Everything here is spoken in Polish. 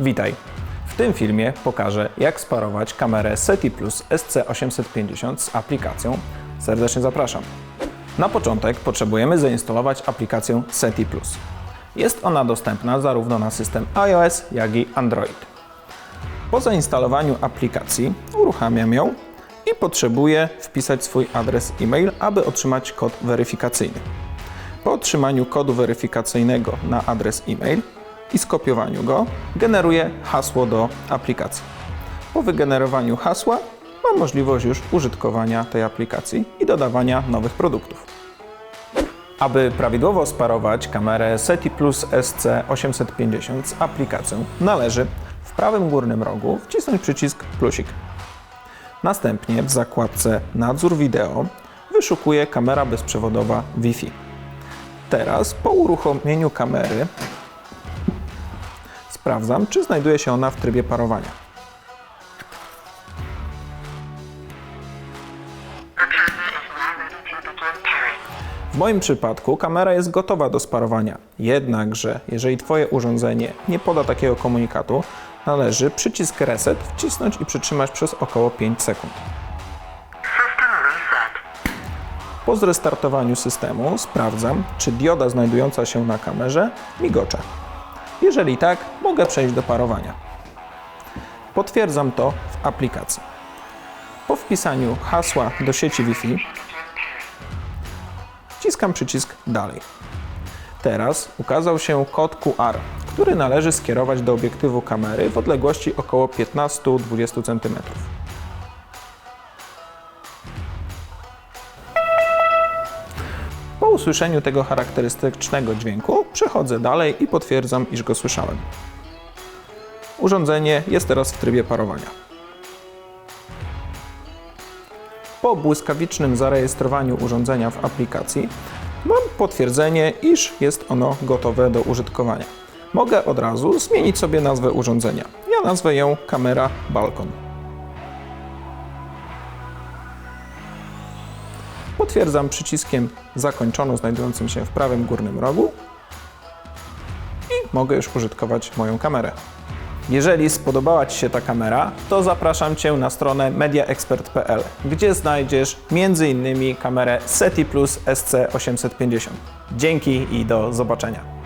Witaj! W tym filmie pokażę, jak sparować kamerę SETI Plus SC850 z aplikacją. Serdecznie zapraszam. Na początek potrzebujemy zainstalować aplikację SETI Plus. Jest ona dostępna zarówno na system iOS, jak i Android. Po zainstalowaniu aplikacji uruchamiam ją i potrzebuję wpisać swój adres e-mail, aby otrzymać kod weryfikacyjny. Po otrzymaniu kodu weryfikacyjnego na adres e-mail i skopiowaniu go, generuję hasło do aplikacji. Po wygenerowaniu hasła mam możliwość już użytkowania tej aplikacji i dodawania nowych produktów. Aby prawidłowo sparować kamerę SETI Plus SC850 z aplikacją, należy w prawym górnym rogu wcisnąć przycisk plusik. Następnie w zakładce Nadzór wideo wyszukuję kamera bezprzewodowa Wi-Fi. Teraz po uruchomieniu kamery sprawdzam, czy znajduje się ona w trybie parowania. W moim przypadku kamera jest gotowa do sparowania. Jednakże, jeżeli Twoje urządzenie nie poda takiego komunikatu, należy przycisk Reset wcisnąć i przytrzymać przez około 5 sekund. Po zrestartowaniu systemu sprawdzam, czy dioda znajdująca się na kamerze migocze. Jeżeli tak, mogę przejść do parowania. Potwierdzam to w aplikacji. Po wpisaniu hasła do sieci Wi-Fi wciskam przycisk Dalej. Teraz ukazał się kod QR, który należy skierować do obiektywu kamery w odległości około 15-20 cm. Usłyszeniu tego charakterystycznego dźwięku przechodzę dalej i potwierdzam, iż go słyszałem. Urządzenie jest teraz w trybie parowania. Po błyskawicznym zarejestrowaniu urządzenia w aplikacji mam potwierdzenie, iż jest ono gotowe do użytkowania. Mogę od razu zmienić sobie nazwę urządzenia. Ja nazwę ją kamera balkon. Potwierdzam przyciskiem zakończono znajdującym się w prawym górnym rogu i mogę już użytkować moją kamerę. Jeżeli spodobała Ci się ta kamera, to zapraszam Cię na stronę mediaexpert.pl, gdzie znajdziesz m.in. kamerę SETI Plus SC850. Dzięki i do zobaczenia.